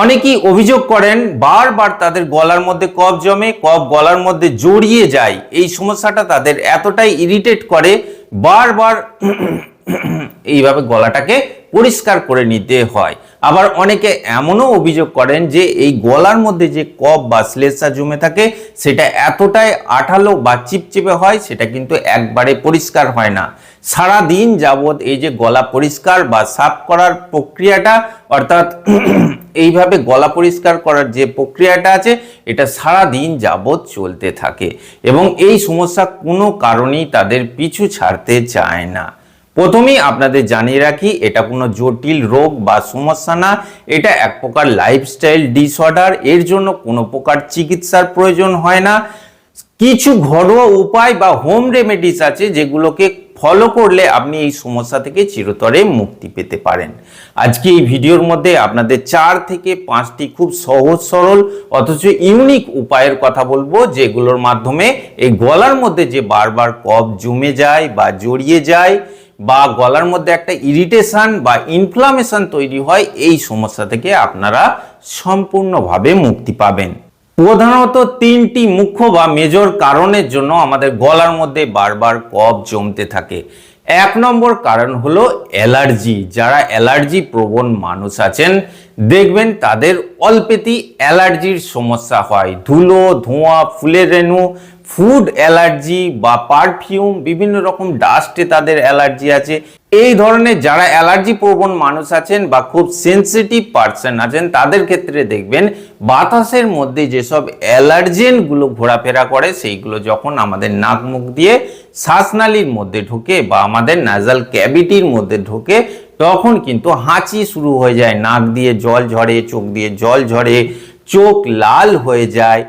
অনেকেই অভিযোগ করেন, বারবার তাদের গলার মধ্যে কফ জমে, কফ গলার মধ্যে জড়িয়ে যায়। এই সমস্যাটা তাদের এতটাই ইরিটেট করে, বারবার এইভাবে গলাটাকে পরিষ্কার করে নিতে হয়। আবার অনেকে এমনও অভিযোগ করেন যে, এই গলার মধ্যে যে কফ বা শ্লেষা জমে থাকে, সেটা এতটাই আঠালো বা চিপচিপে হয়, সেটা কিন্তু একবারে পরিষ্কার হয় না। সারা দিন যাবৎ এই যে গলা পরিষ্কার বা সাফ করার প্রক্রিয়াটা, অর্থাৎ এইভাবে গলা পরিষ্কার করার যে প্রক্রিয়াটা আছে, এটা সারা দিন যাবৎ চলতে থাকে এবং এই সমস্যা কোনো কারণেই তাদের পিছু ছাড়তে চায় না। প্রথমেই আপনাদের জানিয়ে রাখি, এটা কোনো জটিল রোগ বা সমস্যা না, এটা এক প্রকার লাইফস্টাইল ডিসঅর্ডার এর জন্য কোনো প্রকার চিকিৎসার প্রয়োজন হয় না। কিছু ঘরোয়া উপায় বা হোম রেমেডিস আছে যেগুলোকে ফলো করলে আপনি এই সমস্যা থেকে চিরতরে মুক্তি পেতে পারেন। আজকে এই ভিডিওর মধ্যে আপনাদের চার থেকে পাঁচটি খুব সহজ সরল অথচ ইউনিক উপায়ের কথা বলব, যেগুলোর মাধ্যমে এই গলার মধ্যে যে বারবার কফ জমে যায় বা জড়িয়ে যায় বা গলার মধ্যে একটা ইরিটেশন বা ইনফ্লামেশন তৈরি হয়, এই সমস্যা থেকে আপনারা সম্পূর্ণভাবে মুক্তি পাবেন। প্রধানত তিনটি মুখ্য বা মেজর কারণের জন্য আমাদের গলার মধ্যে বারবার কফ জমতে থাকে। এক নম্বর কারণ হলো অ্যালার্জি। যারা অ্যালার্জি প্রবণ মানুষ আছেন, দেখবেন তাদের অল্পেতেই অ্যালার্জির সমস্যা হয়। ধুলো, ধোঁয়া, ফুলের রেণু ফুড অ্যালার্জি বা পারফিউম বিভিন্ন রকম ডাস্টে তাদের অ্যালার্জি আছে। এই ধরনের যারা অ্যালার্জি প্রবণ মানুষ আছেন বা খুব সেন্সিটিভ পার্সন আছেন, তাদের ক্ষেত্রে দেখবেন বাতাসের মধ্যে যেসব অ্যালার্জেনগুলো ঘোরাফেরা করে, সেইগুলো যখন আমাদের নাক মুখ দিয়ে শ্বাসনালীর মধ্যে ঢোকে বা আমাদের নাজাল ক্যাভিটির মধ্যে ঢোকে, তখন কিন্তু হাঁচি শুরু হয়ে যায়। নাক দিয়ে জল ঝরে, চোখ দিয়ে জল ঝরে, চোখ লাল হয়ে যায়।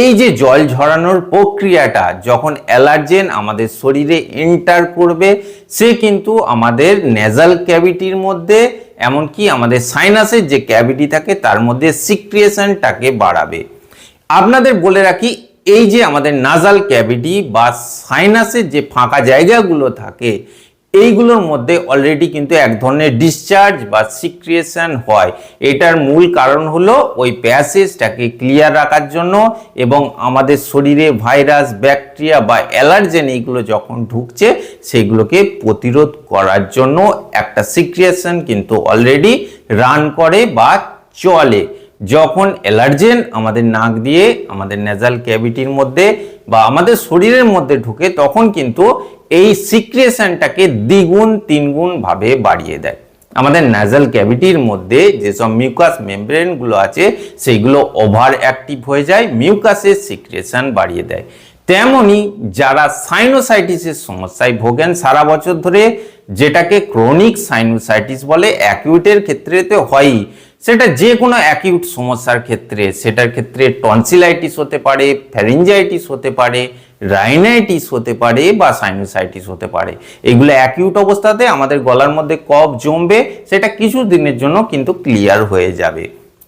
এই যে জল ঝরানোর প্রক্রিয়াটা, যখন অ্যালার্জেন আমাদের শরীরে এন্টার করবে, সে কিন্তু আমাদের নেজাল ক্যাভিটির মধ্যে, এমনকি আমাদের সাইনাসের যে ক্যাভিটি থাকে, তার মধ্যে সিক্রিয়েশনটাকে বাড়াবে। আপনাদের বলে রাখি, এই যে আমাদের নাজাল ক্যাভিটি বা সাইনাসের যে ফাঁকা জায়গাগুলো থাকে এইগুলোর মধ্যে অলরেডি কিন্তু এক ধরনের ডিসচার্জ বা সিক্রিয়েশন হয়। এটার মূল কারণ হলো ওই প্যাসেজটাকে ক্লিয়ার রাখার জন্য এবং আমাদের শরীরে ভাইরাস ব্যাকটেরিয়া বা অ্যালার্জেন এইগুলো যখন ঢুকছে, সেগুলোকে প্রতিরোধ করার জন্য একটা সিক্রিয়েশন কিন্তু অলরেডি রান করে বা চলে। যখন অ্যালার্জেন আমাদের নাক দিয়ে, আমাদের নেজাল ক্যাভিটির মধ্যে বা আমাদের শরীরের মধ্যে ঢুকে, তখন কিন্তু এই সিক্রেশনটাকে দ্বিগুণ, তিনগুণ ভাবে বাড়িয়ে দেয়। আমাদের নাজাল ক্যাভিটির মধ্যে যেসব মিউকাস মেমব্রেনগুলো আছে, সেইগুলো ওভার অ্যাক্টিভ হয়ে যায় মিউকাসের সিক্রিয়েশন বাড়িয়ে দেয়। তেমনি যারা সাইনোসাইটিসের সমস্যায় ভোগেন সারা বছর ধরে, যেটাকে ক্রনিক সাইনোসাইটিস বলে অ্যাকিউটের ক্ষেত্রে তো হয়ই। সেটা যে কোনো অ্যাকিউট সমস্যার ক্ষেত্রে, সেটার ক্ষেত্রে টনসিলাইটিস হতে পারে ফ্যারিঞ্জাইটিস হতে পারে রাইনাইটিস হতে পারে বা সাইনোসাইটিস হতে পারে। এগুলো অ্যাকিউট অবস্থাতে আমাদের গলার মধ্যে কফ জমবে, সেটা কিছু দিনের জন্য কিন্তু ক্লিয়ার হয়ে যাবে।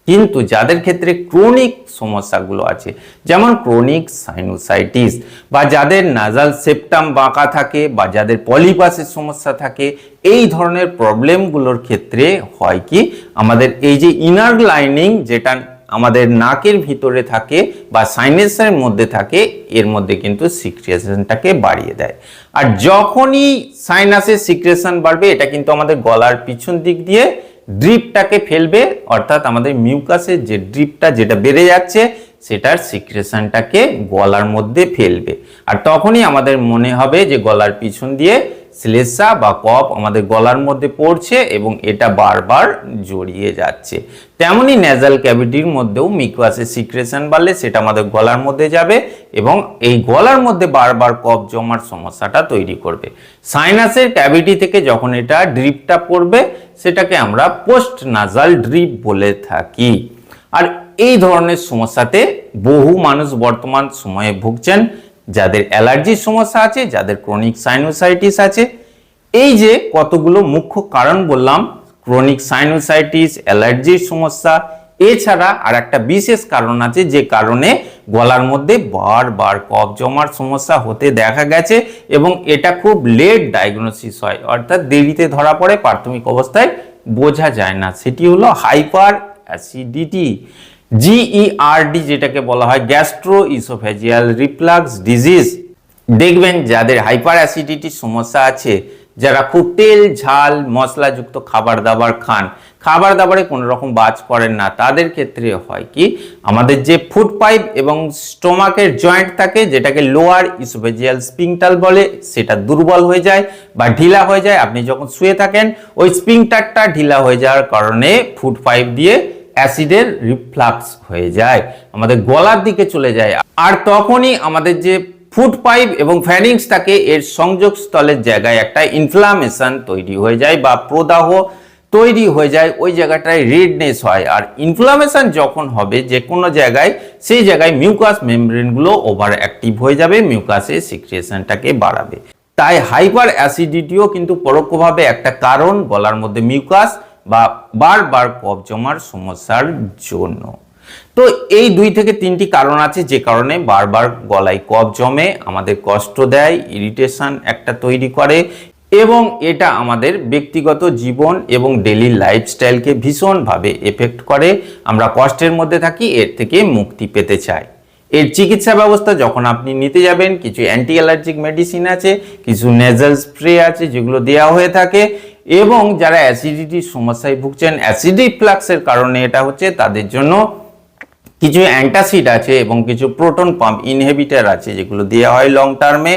কিন্তু যাদের ক্ষেত্রে ক্রনিক সমস্যাগুলো আছে, যেমন ক্রনিক সাইনোসাইটিস বা যাদের নাজাল সেপ্টাম বাঁকা থাকে বা যাদের পলিপাসের সমস্যা থাকে, এই ধরনের প্রবলেমগুলোর ক্ষেত্রে হয় কি? আমাদের এই যে ইনার লাইনিং যেটা আমাদের নাকের ভিতরে থাকে বা সাইনেসের মধ্যে থাকে, এর মধ্যে কিন্তু সিক্রিয়েশনটাকে বাড়িয়ে দেয়। আর যখনই সাইনাসের সিক্রিয়েশন বাড়বে, এটা কিন্তু আমাদের গলার পিছন দিক দিয়ে ড্রিপটাকে ফেলবে, অর্থাৎ আমাদের মিউকাসের যে ড্রিপটা যেটা বেড়ে যাচ্ছে, সেটার সিক্রেশনটাকে গলার মধ্যে ফেলবে। আর তখনই আমাদের মনে হবে যে গলার পিছন দিয়ে শ্লেষা বা কফ আমাদের গলার মধ্যে পড়ছে এবং এটা বারবার জড়িয়ে যাচ্ছে। তেমনি নেজাল ক্যাভিটির মধ্যেও মিকুয়াসের সিক্রেশন বাড়লে সেটা আমাদের গলার মধ্যে যাবে এবং এই গলার মধ্যে বারবার কফ জমার সমস্যাটা তৈরি করবে। সাইনাসের ক্যাভিটি থেকে যখন এটা ড্রিপটা পড়বে, সেটাকে আমরা পোস্ট নাজাল ড্রিপ বলে থাকি। আর এই ধরনের সমস্যাতে বহু মানুষ বর্তমান সময়ে ভুগছেন। যাদের অ্যালার্জির সমস্যা আছে, যাদের ক্রনিক সাইনোসাইটিস আছে, এই যে কতগুলো মুখ্য কারণ বললাম, ক্রনিক সাইনোসাইটিস অ্যালার্জির সমস্যা, এছাড়া আর একটা বিশেষ কারণ আছে, যে কারণে গলার মধ্যে বারবার কফ জমার সমস্যা হতে দেখা গেছে এবং এটা খুব লেট ডায়াগনোসিস হয়, অর্থাৎ দেরিতে ধরা পড়ে, প্রাথমিক অবস্থায় বোঝা যায় না। সেটি হলো হাইপার অ্যাসিডিটি জিইআরডি যেটাকে বলা হয় গ্যাস্ট্রো ইসোফেজিয়াল রিফ্লাক্স ডিজিজ দেখবেন যাদের হাইপার অ্যাসিডিটির সমস্যা আছে, যারা খুব তেল, ঝাল, মশলাযুক্ত খাবার দাবার খান, খাবার দাবারে কোনো রকম বাজ করেন না। তাদের ক্ষেত্রে হয় কি, আমাদের যে ফুড পাইপ এবং স্টোমাকের জয়েন্ট থাকে, যেটাকে লোয়ার ইসোফেজিয়াল স্পিংটাল বলে, সেটা দুর্বল হয়ে যায় বা ঢিলা হয়ে যায়। আপনি যখন শুয়ে থাকেন, ওই স্পিংটারটা ঢিলা হয়ে যাওয়ার কারণে ফুড পাইপ দিয়ে অ্যাসিডের রিফ্লাক্স হয়ে যায়, আমাদের গলার দিকে চলে যায়। আর তখনই আমাদের যে ফুড পাইপ এবং ফ্যারিংস থাকে, এর সংযোগ স্থলের জায়গায় একটা ইনফ্লামেশন তৈরি হয়ে যায় বা প্রদাহ তৈরি হয়ে যায়, ওই জায়গাটায় রেডনেস হয়। আর ইনফ্লামেশন যখন হবে যে কোনো জায়গায়, সেই জায়গায় মিউকাস মেমব্রেনগুলো ওভার অ্যাক্টিভ হয়ে যাবে মিউকাসের সিক্রিয়েশনটাকে বাড়াবে। তাই হাইপার অ্যাসিডিটিও কিন্তু পরোক্ষভাবে একটা কারণ, গলার মধ্যে মিউকাস বা বারবার কফ জমার সমস্যার জন্য। তো এই দুই থেকে তিনটি কারণ আছে যে কারণে বারবার গলায় কফ জমে, আমাদের কষ্ট দেয় ইরিটেশন একটা তৈরি করে এবং এটা আমাদের ব্যক্তিগত জীবন এবং ডেলি লাইফস্টাইলকে ভীষণভাবে এফেক্ট করে। আমরা কষ্টের মধ্যে থাকি, এর থেকে মুক্তি পেতে চাই। এর চিকিৎসা ব্যবস্থা যখন আপনি নিতে যাবেন, কিছু অ্যান্টি অ্যালার্জিক মেডিসিন আছে, কিছু নেজাল স্প্রে আছে যেগুলো দেওয়া হয়ে থাকে এবং যারা অ্যাসিডিটির সমস্যায় ভুগছেন অ্যাসিড ফ্লাক্সের কারণে এটা হচ্ছে তাদের জন্য কিছু অ্যান্টাসিড আছে এবং কিছু প্রোটন পাম্প ইনহেবিটার আছে, যেগুলো দেওয়া হয় লং টার্মে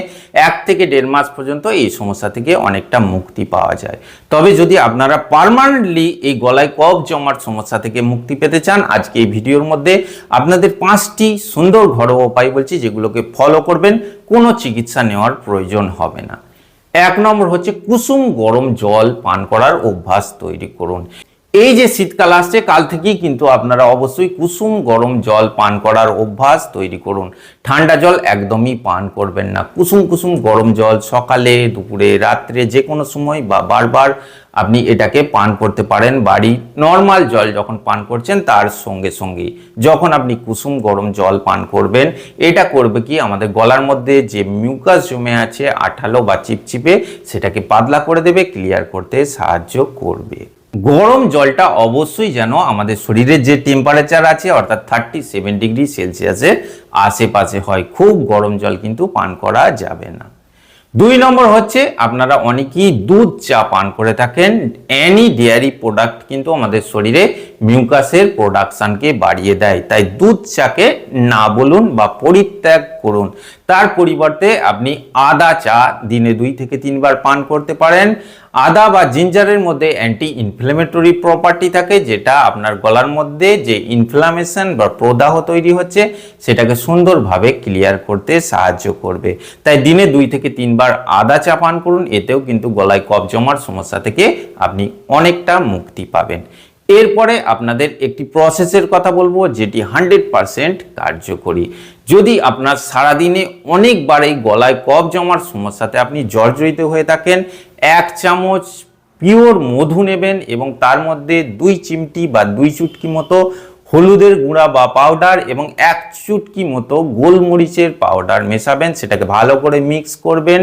এক থেকে দেড় মাস পর্যন্ত এই সমস্যা থেকে অনেকটা মুক্তি পাওয়া যায়। তবে যদি আপনারা পার্মানেন্টলি এই গলায় কফ জমার সমস্যা থেকে মুক্তি পেতে চান, আজকে এই ভিডিওর মধ্যে আপনাদের পাঁচটি সুন্দর ঘরোয়া উপায় বলছি, যেগুলোকে ফলো করবেন, কোনো চিকিৎসা নেওয়ার প্রয়োজন হবে না। এক নম্বর হচ্ছে কুসুম গরম জল পান করার অভ্যাস তৈরি করুন। এই যে শীতকাল আসছে, কাল থেকেই কিন্তু আপনারা অবশ্যই কুসুম গরম জল পান করার অভ্যাস তৈরি করুন। ঠান্ডা জল একদমই পান করবেন না। কুসুম কুসুম গরম জল সকালে, দুপুরে, রাত্রে যে কোনো সময় বা বারবার আপনি এটাকে পান করতে পারেন বাড়ি। নর্মাল জল যখন পান করছেন, তার সঙ্গে সঙ্গে যখন আপনি কুসুম গরম জল পান করবেন, এটা করবে কি? আমাদের গলার মধ্যে যে মিউকাস জমে আছে, আঠালো বা চিপচিপে, সেটাকে পাতলা করে দেবে ক্লিয়ার করতে সাহায্য করবে। গরম জলটা অবশ্যই যেন আমাদের শরীরের যে টেম্পারেচার আছে, অর্থাৎ থার্টি সেভেন ডিগ্রি সেলসিয়াসের আশেপাশে হয়। খুব গরম জল কিন্তু পান করা যাবে না। দুই নম্বর হচ্ছে আপনারা অনেকেই দুধ চা পান করে থাকেন। অ্যানি ডেয়ারি প্রোডাক্ট কিন্তু আমাদের শরীরে মিউকাসের প্রোডাকশানকে বাড়িয়ে দেয়। তাই দুধ চাকে না বলুন বা পরিত্যাগ করুন। তার পরিবর্তে আপনি আদা, চা দিনে দুই থেকে তিনবার পান করতে পারেন। আদা বা জিঞ্জারের মধ্যে অ্যান্টি ইনফ্লেমেটরি প্রপার্টি থাকে, যেটা আপনার গলার মধ্যে যে ইনফ্লামেশন বা প্রদাহ তৈরি হচ্ছে, সেটাকে সুন্দরভাবে ক্লিয়ার করতে সাহায্য করবে। তাই দিনে দুই থেকে তিনবার আদা, চা পান করুন, এতেও কিন্তু গলায় কফ জমার সমস্যা থেকে আপনি অনেকটা মুক্তি পাবেন। এরপরে আপনাদের একটি প্রসেসের কথা বলব যেটি হান্ড্রেড পারসেন্ট কার্যকরী। যদি আপনার সারাদিনে অনেকবার এই গলায় কফ জমার সমস্যাতে আপনি জর্জরিত হয়ে থাকেন, এক চামচ পিওর মধু নেবেন এবং তার মধ্যে দুই চিমটি বা দুই চুটকি মতো হলুদের গুঁড়া বা পাউডার এবং এক চুটকি মতো গোলমরিচের পাউডার মেশাবেন, সেটাকে ভালো করে মিক্স করবেন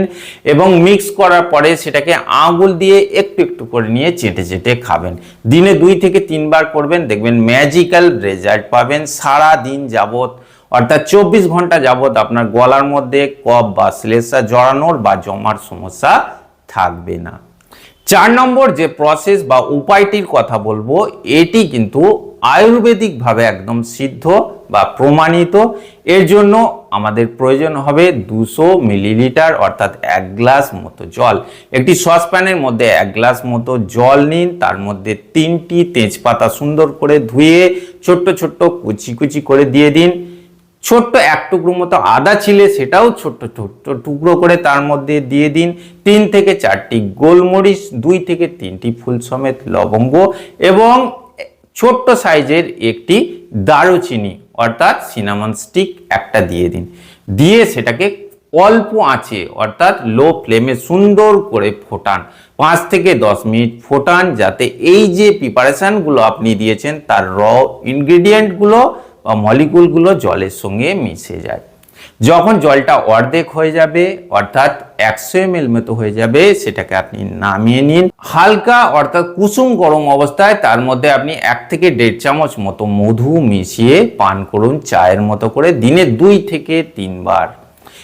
এবং মিক্স করার পরে সেটাকে আঙুল দিয়ে একটু একটু করে নিয়ে চেটে চেটে খাবেন। দিনে দুই থেকে তিনবার করবেন, দেখবেন ম্যাজিক্যাল রেজাল্ট পাবেন। সারা দিন যাবত অর্থাৎ চব্বিশ ঘণ্টা যাবত আপনার গলার মধ্যে কফ বা শ্লেষা জড়ানোর বা জমার সমস্যা থাকবে না। চার নম্বর যে প্রসেস বা উপায়টির কথা বলব, এটি কিন্তু আয়ুর্বেদিকভাবে একদম সিদ্ধ বা প্রমাণিত। এর জন্য আমাদের প্রয়োজন হবে দুশো মিলিলিটার অর্থাৎ এক গ্লাস মতো জল। একটি সসপ্যানের মধ্যে এক গ্লাস মতো জল নিন, তার মধ্যে তিনটি তেজপাতা সুন্দর করে ধুয়ে ছোট্ট ছোট্ট কুচি কুচি করে দিয়ে দিন। ছোট্ট এক টুকরো মতো আদা ছিলে সেটাও ছোট্ট ছোট্ট টুকরো করে তার মধ্যে দিয়ে দিন। তিন থেকে চারটি গোলমরিচ, দুই থেকে তিনটি ফুল সমেত লবঙ্গ এবং ছোট্ট সাইজের একটি দারুচিনি, অর্থাৎ সিনামন স্টিক একটা দিয়ে দিন। দিয়ে সেটাকে অল্প আঁচে, অর্থাৎ লো ফ্লেমে সুন্দর করে ফোটান। পাঁচ থেকে দশ মিনিট ফোটান যাতে এই যে প্রিপারেশানগুলো আপনি দিয়েছেন, তার র ইনগ্রেডিয়েন্টগুলো বা মলিকুলগুলো জলের সঙ্গে মিশে যায়। যখন জলটা অর্ধেক হয়ে যাবে, অর্থাৎ একশো এম মতো হয়ে যাবে, সেটাকে আপনি নামিয়ে নিন। হালকা, অর্থাৎ কুসুম গরম অবস্থায় তার মধ্যে আপনি এক থেকে দেড় চামচ মতো মধু মিশিয়ে পান করুন চায়ের মতো করে দিনে দুই থেকে তিনবার।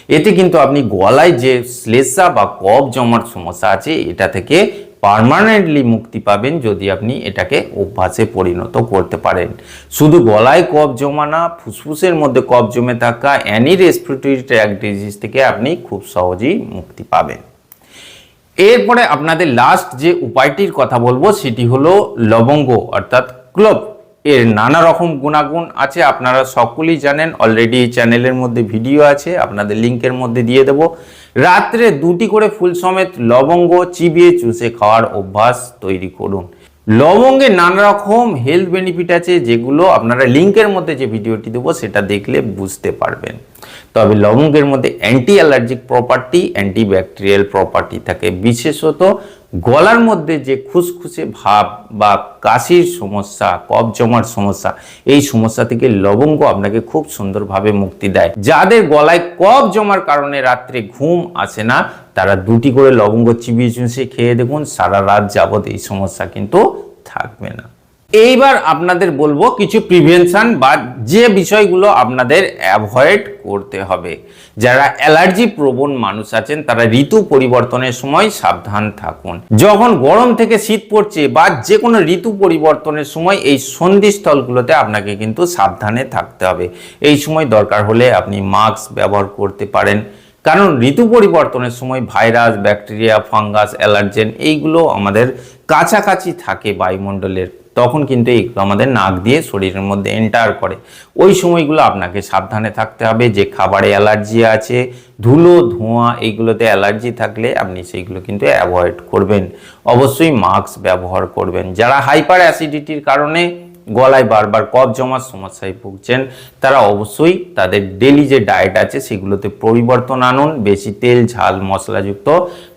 এতে কিন্তু আপনি গলায় যে শ্লেষা বা কফ জমার সমস্যা আছে, এটা থেকে পার্মানেন্টলি মুক্তি পাবেন যদি আপনি এটাকে অভ্যাসে পরিণত করতে পারেন। শুধু গলায় কফ জমা না, ফুসফুসের মধ্যে কফ জমে থাকা অ্যানি রেসপিরেটরি ট্র্যাক ডিজিজ থেকে আপনি খুব সহজেই মুক্তি পাবেন। এরপরে আপনাদের লাস্ট যে উপায়টির কথা বলব, সেটি হলো লবঙ্গ, অর্থাৎ ক্লোভ এর নানা রকম গুণাগুণ আছে, আপনারা সকলেই জানেন। অলরেডি এই চ্যানেলের মধ্যে ভিডিও আছে, আপনাদের লিঙ্কের মধ্যে দিয়ে দেব। রাত্রে দুটি করে ফুল সমেত লবঙ্গ, চিবিয়ে চুষে খাওয়ার অভ্যাস তৈরি করুন। লবঙ্গে নানা রকম হেলথ বেনিফিট আছে যেগুলো আপনারা লিঙ্কের মধ্যে যে ভিডিওটি দেবো সেটা দেখলে বুঝতে পারবেন। তবে লবঙ্গের মধ্যে anti allergic property anti bacterial property থাকে। বিশেষত গলার মধ্যে যে খুসখুসে ভাব বা কাশির সমস্যা, কফ জমার সমস্যা, এই সমস্যা থেকে লবঙ্গ আপনাকে খুব সুন্দরভাবে মুক্তি দেয়। যাদের গলায় কফ জমার কারণে রাত্রে ঘুম আসে না, তারা দুটি করে লবঙ্গ চিবিয়ে চুষে খেয়ে দেখুন, সারা রাত যাবৎ এই সমস্যা কিন্তু থাকবে না। এইবার আপনাদের বলব কিছু প্রিভেনশন বা যে বিষয়গুলো আপনাদের অ্যাভয়েড করতে হবে। যারা অ্যালার্জি প্রবণ মানুষ আছেন, তারা ঋতু পরিবর্তনের সময় সাবধান থাকুন। যখন গরম থেকে শীত পড়ছে বা যে কোনো ঋতু পরিবর্তনের সময় এই সন্ধিস্থলগুলোতে আপনাকে কিন্তু সাবধানে থাকতে হবে। এই সময় দরকার হলে আপনি মাস্ক ব্যবহার করতে পারেন। কারণ ঋতু পরিবর্তনের সময় ভাইরাস ব্যাকটেরিয়া ফাঙ্গাস অ্যালার্জেন এইগুলো আমাদের কাছাকাছি থাকে বায়ুমণ্ডলের তখন কিন্তু এইগুলো আমাদের নাক দিয়ে শরীরের মধ্যে এন্টার করে। ওই সময়গুলো আপনাকে সাবধানে থাকতে হবে, যে খাবারে অ্যালার্জি আছে, ধুলো, ধোঁয়া, এইগুলোতে অ্যালার্জি থাকলে আপনি সেইগুলো কিন্তু অ্যাভয়েড করবেন। অবশ্যই মাস্ক ব্যবহার করবেন। যারা হাইপার অ্যাসিডিটির কারণে গলায় বারবার কফ জমার সমস্যায় ভুগছেন, তারা অবশ্যই তাদের ডেলি যে ডায়েট আছে সেগুলোতে পরিবর্তন আনুন। বেশি তেল, ঝাল, মশলাযুক্ত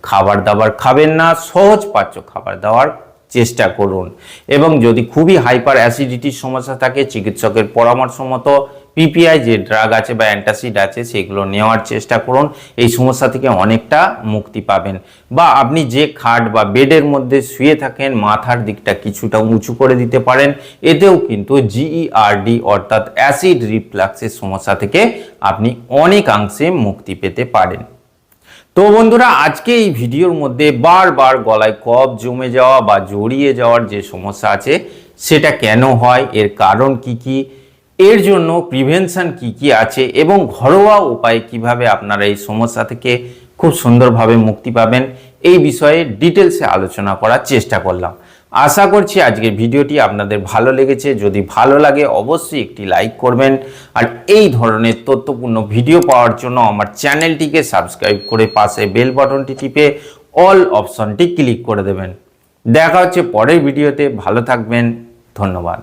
খাবার দাবার খাবেন না। সহজ পাচ্য খাবার দাবার চেষ্টা করুন। এবং যদি খুবই হাইপার অ্যাসিডিটির সমস্যা থাকে, চিকিৎসকের পরামর্শ মতো পিপিআই যে ড্রাগ আছে বা অ্যান্টাসিড আছে, সেগুলো নেওয়ার চেষ্টা করুন। এই সমস্যা থেকে অনেকটা মুক্তি পাবেন। বা আপনি যে খাট বা বেডের মধ্যে শুয়ে থাকেন, মাথার দিকটা কিছুটা উঁচু করে দিতে পারেন। এতেও কিন্তু জিইআরডি অর্থাৎ অ্যাসিড রিফ্লাক্সের সমস্যা থেকে আপনি অনেকাংশে মুক্তি পেতে পারেন। তো বন্ধুরা, আজকে এই ভিডিওর মধ্যে বারবার গলায় কফ জমে যাওয়া বা জড়িয়ে যাওয়ার যে সমস্যা আছে, সেটা কেন হয়, এর কারণ কি কি, এর জন্য প্রিভেনশন কি কি আছে এবং ঘরোয়া উপায়ে কীভাবে আপনারা এই সমস্যা থেকে খুব সুন্দরভাবে মুক্তি পাবেন, এই বিষয়ে ডিটেলসে আলোচনা করার চেষ্টা করলাম। আশা করছি আজকের ভিডিওটি আপনাদের ভালো লেগেছে। যদি ভালো লাগে, অবশ্যই একটি লাইক করবেন। আর এই ধরনের তথ্যপূর্ণ ভিডিও পাওয়ার জন্য আমার চ্যানেলটিকে সাবস্ক্রাইব করে পাশে বেল বাটনটি টিপে অল অপশনটি ক্লিক করে দেবেন। দেখা হচ্ছে পরের ভিডিওতে। ভালো থাকবেন। ধন্যবাদ।